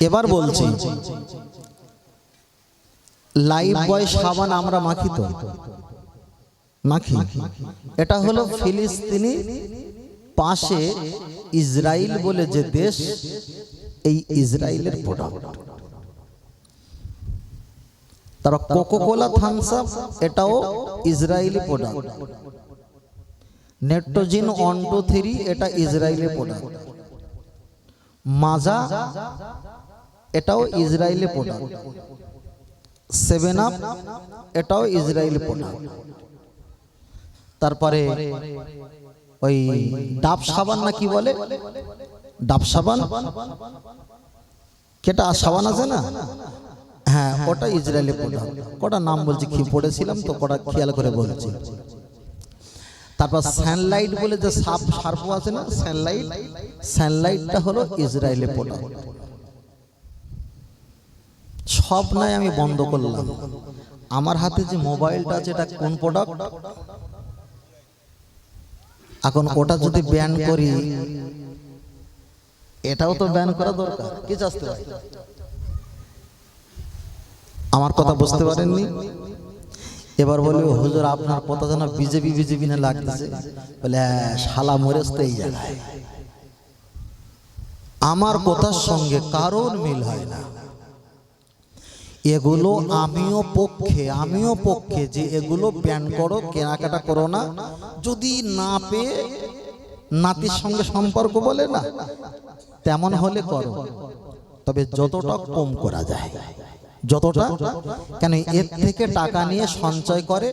এবার বলছি লাইফ বয় সাবান আমরা মাখি তো? মাখি এটা হলো ফিলিস্তিনি পাশে ইসরায়েল বলে যে দেশ এই ইসরায়েলের প্রোডাক্ট তারা কোকো কোলা থামস আপ এটাও ইসরায়েলি প্রোডাক্ট নেট্রোজিন ওয়ান টু থ্রি এটা ইসরায়েলি প্রোডাক্ট মাজা এটাও ইসরায়েলি প্রোডাক্ট সেভেন আপ এটাও ইসরায়েলি প্রোডাক্ট তারপরে ওই ডাব সাবান না কি বলে? ডাব সাবান? কেটা সাবান। আছে না? হ্যাঁ ওটা ইসরায়েলি প্রোডাক্ট কটা নাম বলছি কি পড়েছিলাম তো? কটা খেয়াল করে বলছি। তারপর স্যানলাইট বলে যে সাপ সার্প আছে না? স্যানলাইট? স্যানলাইটটা হলো ইসরায়েলি প্রোডাক্ট সব নাই আমি বন্ধ করলাম। আমার হাতে যে মোবাইলটা আছে এটা কোন প্রোডাক্ট এখন ওটা যদি ব্যান করি এটাও তো ব্যান করা দরকার। কি ভাই? আমার কথা বুঝতে পারেননি? এবার বলবে হুজুর আপনার কথা যেন বিজেপি বিজেপি না লাগতেছে। বলে "হ্যাঁ, শালা মরেস এই জায়গায় আমার কথার সঙ্গে কারোর মিল হয় না। এগুলো আমিও পক্ষে আমিও পক্ষে যে এগুলো ব্যান করো কেনাকাটা করো না। যদি না পেয়ে নাতির সঙ্গে সম্পর্ক বলে না তেমন হলে করো। তবে যতটা কম করা যায় যতটা কেন এর থেকে টাকা নিয়ে সঞ্চয় করে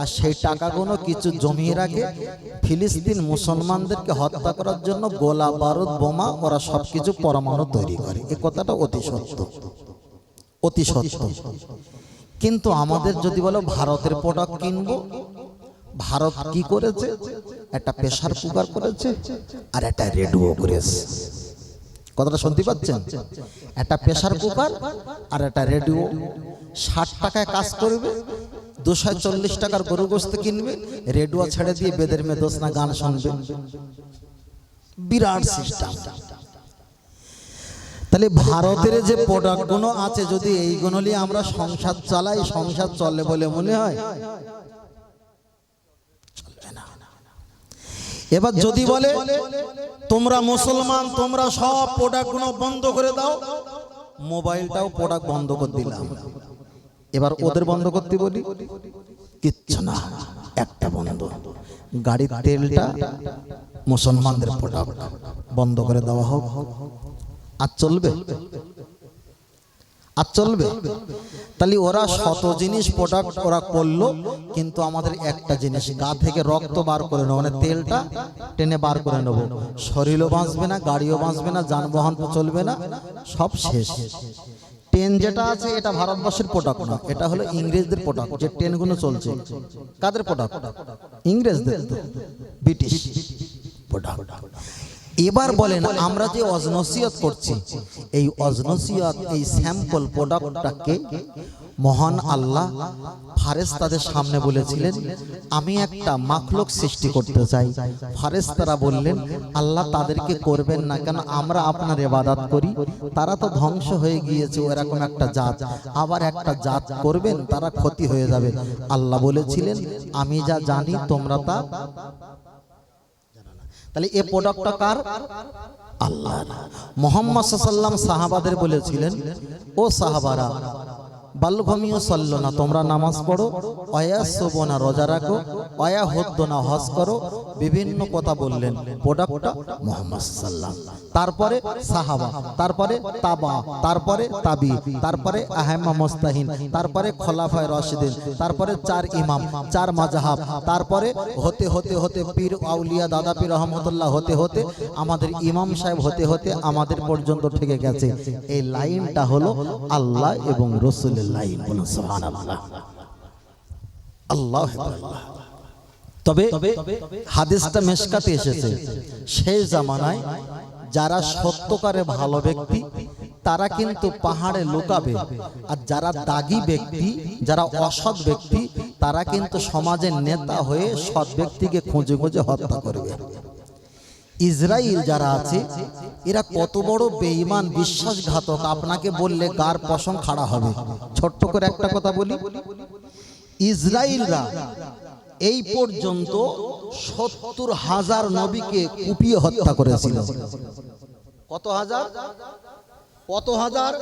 আর সেই টাকাগুলো কিছু জমিয়ে রাখে ফিলিস্তিন মুসলমানদেরকে হত্যা করার জন্য গোলা বারুদ বোমা ওরা সবকিছু পরমাণু তৈরি করে। এ কথাটা অতি সত্য। অতি সত্য। কিন্তু আমাদের যদি বলো ভারতের প্রোডাক্ট কিনবো, ভারত কি করেছে? একটা প্রেসার কুকার করেছে আর একটা রেডিও করেছে। কথাটা শুনতে পাচ্ছেন? একটা প্রেসার কুকার আর একটা রেডিও ষাট টাকায় কাজ করবে, দুশো চল্লিশ টাকার গরু গোস্ত কিনবে রেডিও ছেড়ে দিয়ে বেদের মে দোষ না গান শুনবে। বিরাট সিস্টেম তাহলে ভারতের যে প্রোডাক্টগুলো আছে যদি এইগুলো নিয়ে আমরা সংসার চালাই সংসার চলে বলে মনে হয়। এবার যদি বলে তোমরা মুসলমান তোমরা সব প্রোডাক্টগুলো বন্ধ করে দাও মোবাইলটাও প্রোডাক্ট বন্ধ করে দিলাম। এবার ওদের বন্ধ করতে বলি? কিচ্ছু না। একটা বন্ধ। গাড়ির তেলটা মুসলমানদের প্রোডাক্ট বন্ধ করে দেওয়া হোক। আর চলবে? আর চলবে? তাহলে ওরা শত জিনিস প্রোডাক্ট ওরা করল, কিন্তু আমাদের একটা জিনিস, গা থেকে রক্ত বার করে নেব মানে তেলটা টেনে বার করে নেব। শরীরও বাঁচবে না, গাড়িও বাঁচবে না, যানবাহন তো চলবে না, সব শেষ। ট্রেন যেটা আছে, এটা ভারতবর্ষের প্রোডাক্ট না, এটা হলো ইংরেজদের প্রোডাক্ট যে ট্রেনগুলো চলছে। কাদের প্রোডাক্ট ইংরেজদের, ব্রিটিশ প্রোডাক্ট এবার বলেন আমরা যে অজনসিয়ত করছি এই অজনসিয়ত এই স্যাম্পল প্রোডাক্টটাকে মহান আল্লাহ ফারেস তাদের সামনে বলেছিলেন আমি একটা মাখলুক সৃষ্টি করতে চাই। ফারেস তারা বললেন আল্লাহ তাদেরকে করবেন না কেন? আমরা আপনার এবাদাত করি। তারা তো ধ্বংস হয়ে গিয়েছে এরকম একটা জাত। আবার একটা জাত করবেন তারা ক্ষতি হয়ে যাবে। আল্লাহ বলেছিলেন আমি যা জানি তোমরা তা তাহলে এ প্রোডাক্টটা কার? আল্লাহ মোহাম্মদ সাল্লাম সাহাবাদের বলেছিলেন, ও সাহাবারা, বাল্যভূমিও সল্ল না, তোমরা নামাজ পড়ো, অয়া শোভ না রোজা রাখো, অয়া হদ্দ না হজ করো। বিভিন্ন কথা বললেন প্রোডাক্টটা মোহাম্মদ সাল্লাম তারপরে সাহাবা তারপরে তাবা তারপরে তাবি তারপরে আহমা মোস্তাহিন তারপরে খোলাফায় রশিদিন তারপরে চার ইমাম চার মাজাহাব তারপরে হতে হতে হতে পীর আউলিয়া দাদা পীর রহমতুল্লাহ হতে হতে আমাদের ইমাম সাহেব হতে হতে আমাদের পর্যন্ত ঠেকে গেছে। এই লাইনটা হলো আল্লাহ এবং রসুলের লাইন। বলুন সুবহানাল্লাহ। আল্লাহ আল্লাহ তবে হাদিসটা মেশকাতে এসেছে। সেই জামানায় যারা সত্যকারে ভালো ব্যক্তি, তারা কিন্তু পাহাড়ে লুকাবে। আর যারা দাগি ব্যক্তি, যারা অসৎ ব্যক্তি, তারা কিন্তু সমাজের নেতা হয়ে সৎ ব্যক্তিকে খুঁজে খুঁজে হত্যা করবে। ইসরায়েল যারা আছে, এরা কত বড় বেঈমান, বিশ্বাসঘাতক। আপনাকে বললে গার পশম খাড়া হবে। ছোট্ট করে একটা কথা বলি। ইসরায়েলরা এই পর্যন্ত সত্তর হাজার নবীকে কুপিয়ে হত্যা করেছিল। কত হাজার? কত হাজার?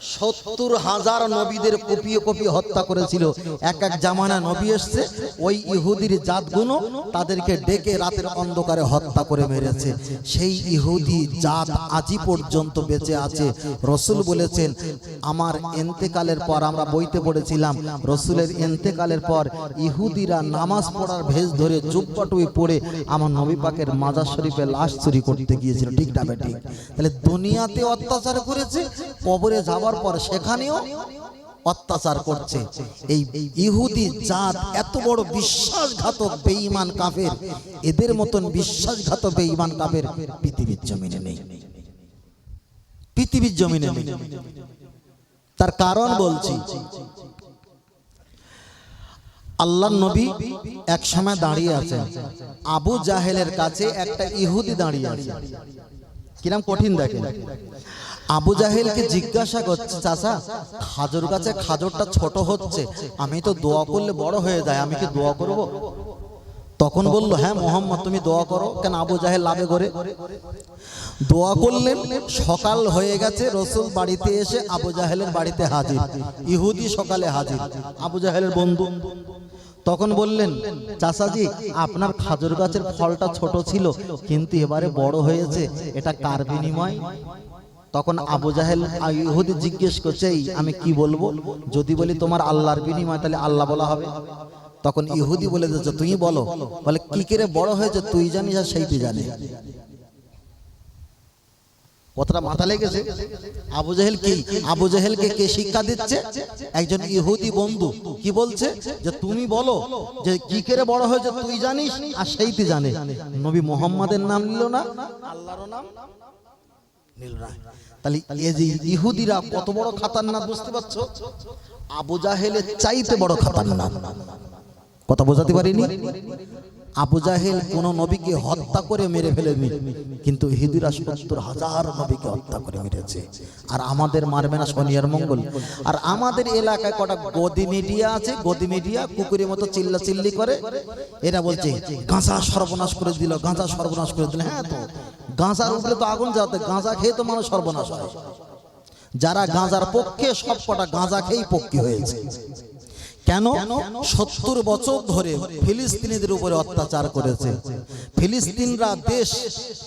সত্তর হাজার নবীদের কপিয়ে কপিয়ে হত্যা করেছিল। এক এক জামানা নবী এসছে, ওই ইহুদির জাতগুলো তাদেরকে ডেকে রাতের অন্ধকারে হত্যা করে মেরেছে। সেই ইহুদি জাত আজই পর্যন্ত বেঁচে আছে। রসুল বলেছেন, আমার এন্তেকালের পর আমরা বইতে পড়েছিলাম, রসুলের এন্তেকালের পর ইহুদিরা নামাজ পড়ার ভেজ ধরে চুপপাটুই পড়ে আমার নবী পাকের মাজার শরীফে লাশ চুরি করতে গিয়েছিল। ঠিক না ঠিক? তাহলে দুনিয়াতে অত্যাচার করেছে, কবরে যাওয়ার পর সেখানেও অত্যাচার করছে। এই ইহুদি জাত এত বড় বিশ্বাসঘাতক, বেঈমান কাফের, এদের মতন বিশ্বাসঘাতক, বেঈমান কাফের পৃথিবীর জমিনে নেই। পৃথিবীর জমিনে নেই। তার কারণ বলছি আল্লাহ নবী এক সময় দাঁড়িয়ে আছেন। আবু জাহেলের কাছে একটা ইহুদি দাঁড়িয়ে আছে। কিরাম কঠিন দেখেন। আবু জাহেলকে জিজ্ঞাসা করছে, চাচা, খাজুর গাছে খাজরটা ছোট হচ্ছে, আমি তো দোয়া করলে বড় হয়ে যায়, আমি কি দোয়া করব? তখন বলল হ্যাঁ মোহাম্মদ, তুমি দোয়া করো, কেন আবু জাহেল লাভে করে দোয়া করলেন, সকাল হয়ে গেছে, রসুল বাড়িতে এসে আবু জাহেলের বাড়িতে হাজির, ইহুদি সকালে হাজির, আবু জাহেলের বন্ধু। তখন বললেন, চাচাজি, আপনার খাজুর গাছের ফলটা ছোট ছিল, কিন্তু এবারে বড় হয়েছে, এটা কার বিনিময়? তখন আবু জাহেল ইহুদি জিজ্ঞেস করছে আমি কি বলব? যদি বলি তোমার আল্লাহর বিনিময় তাহলে আল্লাহ বলা হবে। তখন ইহুদি বলে দিচ্ছে তুমি বলো। বলে। কি করে বড় হয়েছে? তুই জানিস আর সেই তুই জানে। কথাটা মাথা লেগেছে। আবু জাহেল কি? আবু জাহেলকে কে শিক্ষা দিচ্ছে? একজন ইহুদি বন্ধু। কি বলছে? যে তুমি বলো যে কি করে বড় হয়েছে? তুই জানিস আর সেই তুই জানে। নবী মোহাম্মদের নাম নিল না। আল্লাহর নাম। নিল না তাহলে এই যে ইহুদিরা কত বড় খাতারনাক বুঝতে পারছ? আবু জাহেলের চাইতে বড় খাতারনাক কথা বোঝাতে পারিনি? আবু জাহেল কোন নবীকে হত্যা করে মেরে ফেলেনি কিন্তু ইহুদিরা সত্তর হাজার নবীকে হত্যা করে মেরেছে। আর আমাদের মারবে না শনিয়ার মঙ্গল। আর আমাদের এলাকায় কটা গদি মিডিয়া আছে গদি মিডিয়া কুকুরের মতো চিল্লা চিল্লি করে। এরা বলছে গাঁজা সর্বনাশ করে দিল গাঁজা সর্বনাশ করে দিল। হ্যাঁ তো। গাঁজার উপরে তো আগুন জ্বালাতে, গাঁজা খেয়ে তো মানুষ সর্বনাশ হয়। যারা গাঁজার পক্ষে সব কটা গাঁজা খেয়েই পক্ষে হয়েছে। কেন? সত্তর বছর ধরে ফিলিস্তিনিদের উপরে অত্যাচার করেছে। ফিলিস্তিনরা দেশ,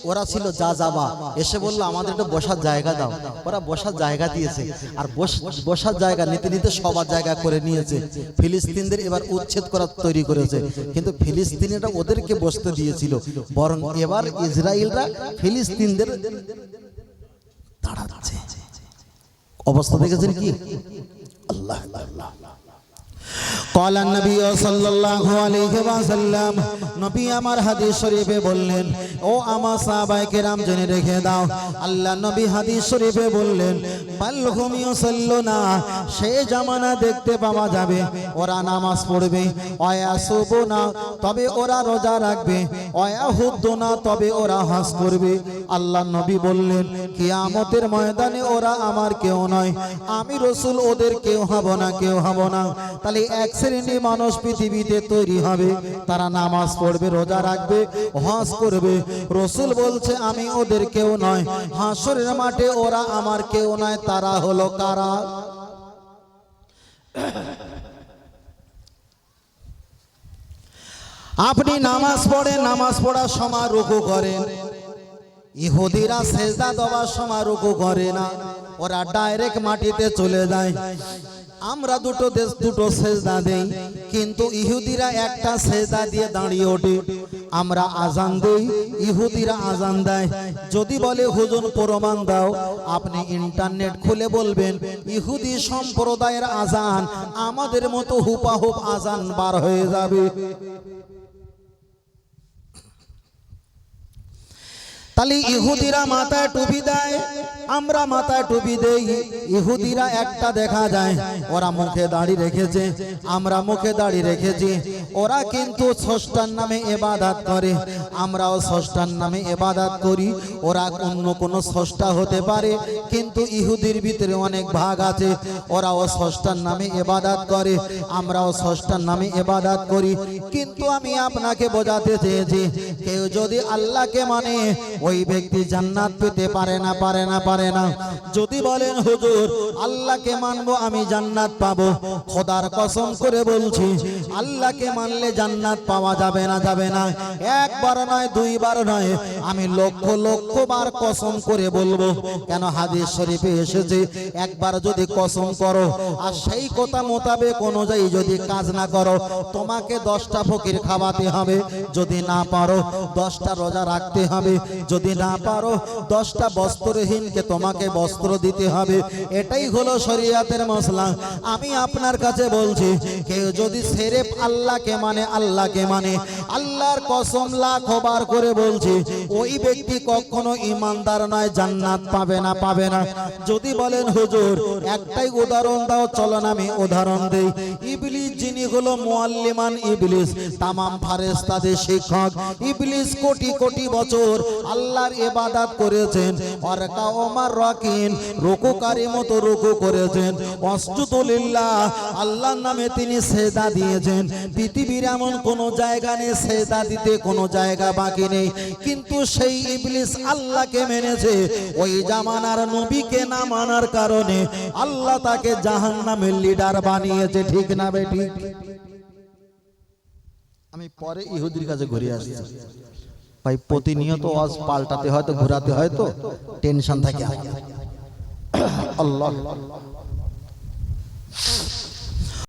ওরা ছিল যা যাবা। এসে বলল, আমাদের একটু বসার জায়গা দাও। ওরা বসার জায়গা দিয়েছে। আর বস- বসার জায়গা নিতে নিতে সবার জায়গা করে নিয়েছে। ফিলিস্তিনদের এবার উচ্ছেদ করার তৈরি করেছে। কিন্তু ফিলিস্তিনিরা ওদেরকে বসতে দিয়েছিল। বরং এবার ইসরায়েলরা ফিলিস্তিনদের দাঁড়াচ্ছে অবস্থা দেখেছেন কি? আল্লাহ আল্লাহ। قال النبي صلى الله عليه وسلم নবী আমার হাদিস শরীফে বললেন ও আমার সাহাবায়ে কেরাম জেনে রেখে দাও আল্লাহ নবী হাদিস শরীফে বললেন বাল্লহুম ইউসাল্লুনা সে জামানা দেখতে পাওয়া যাবে ওরা নামাজ পড়বে অয়াসুবুনা তবে ওরা রোজা রাখবে অয়াহুদ্দুনা তবে ওরা হাস করবে আল্লাহ নবী বললেন কিয়ামতের ময়দানে ওরা আমার কেউ নয়। আমি রসুল, ওদের কেউ হব না, কেউ হব না। তাহলে এক শ্রেণি মানুষ পৃথিবীতে তৈরি হবে। তারা নামাজ পড়বে, রোজা রাখবে, হজ করবে। রসুল বলছে, আমি ওদের কেউ নয়। হাসরের মাঠে ওরা আমার কেউ নয়, তারা হলো কারা? আপনি নামাজ পড়েন, নামাজ পড়ার সময় রুকু করেন। ইহুদিরা সেজদা দেওয়ার সময় রুকু করে না। ওরা ডাইরেক্ট মাটিতে চলে যায়। আমরা দুটো দেশ, দুটো সেজদা দেই, কিন্তু ইহুদিরা একটা সেজদা দিয়ে দাঁড়িয়ে ওঠে। আমরা আজান দেই, ইহুদিরা আজান দেয়। যদি বলে, হুজুর, প্রমাণ দাও। আপনি ইন্টারনেট খুলে বলবেন, ইহুদি সম্প্রদায়ের আজান, আমাদের মতো হুপাহুপ আজান বার হয়ে যাবে। তাহলে ইহুদিরা মাথায় টুপি দেয়, আমরা মাথায় টুপি দেই, ইহুদিরা একটা দেখা যায়, ওরা মুখে দাড়ি রেখেছে, আমরা মুখে দাড়ি রেখেছি, ওরা কিন্তু ষষ্ঠার নামে এবাদাত করে, আমরাও ষষ্ঠার নামে এবাদাত করি, ওরা অন্য কোনো ষষ্ঠা হতে পারে, কিন্তু ইহুদির ভিতরে অনেক ভাগ আছে, ওরাও ষষ্ঠার নামে এবাদাত করে, আমরাও ষষ্ঠার নামে এবাদাত করি, কিন্তু আমি আপনাকে বোঝাতে চেয়েছি, কেউ যদি আল্লাহকে মানে ওই ব্যক্তি জান্নাত পেতে পারে না পারে না পারে না। যদি বলেন, হুজুর, আল্লাহকে মানবো, আমি জান্নাত পাবো। খোদার কসম করে বলছি, আল্লাহকে মানলে জান্নাত পাওয়া যাবে না যাবে না। একবার নয়, দুইবার নয়। আমি লক্ষ লক্ষ বার কসম করে বলব, কেন হাদিস শরীফে এসেছে, একবার যদি কসম করো, আর সেই কথা মোতাবেক অনুযায়ী যদি কাজ না করো, তোমাকে দশটা ফকির খাওয়াতে হবে। যদি না পারো, দশটা রোজা রাখতে হবে। যদি না পারো, দশটা বস্ত্রহীনকে তোমাকে বস্ত্র দিতে হবে। এটাই হলো শরিয়াতের মশলা। আমি আপনার কাছে বলছি, কেউ যদি সেরেফ আল্লাহকে মানে আল্লাহকে মানে আল্লাহর কসম লাখ বার করে বলছি, ওই ব্যক্তি কখনো ইমানদার নয়, জান্নাত পাবে না পাবে না। যদি বলেন, হুজুর, একটাই উদাহরণ দাও, চলন আমি উদাহরণ দেই। ইবলিস যিনি হলো মুআল্লিমান ইবলিস, তামাম ফারেস্তাদের শিক্ষক। ইবলিস কোটি কোটি বছর আল্লাহর ইবাদত করেছেন আর কাওমার রাকিন রুকুকারী মতো রুকু করেছেন। আল্লাহর নামে তিনি দিয়েছেন। পৃথিবীর এমন কোনো জায়গা নেই সেদা দিতে কোনো জায়গা বাকি নেই। কিন্তু সেই ইবলিস আল্লাহকে মেনেছে। ওই জামানার নবীকে না মানার কারণে আল্লাহ তাকে জাহান্নামের লিডার বানিয়েছে, ঠিক না আমি পরে ইহুদির কাছে ঘুরে আসছি। ভাই প্রতিনিয়ত ওয়াজ পাল্টাতে হয় তো ঘোরাতে হয় তো? টেনশন থাকে আল্লাহ।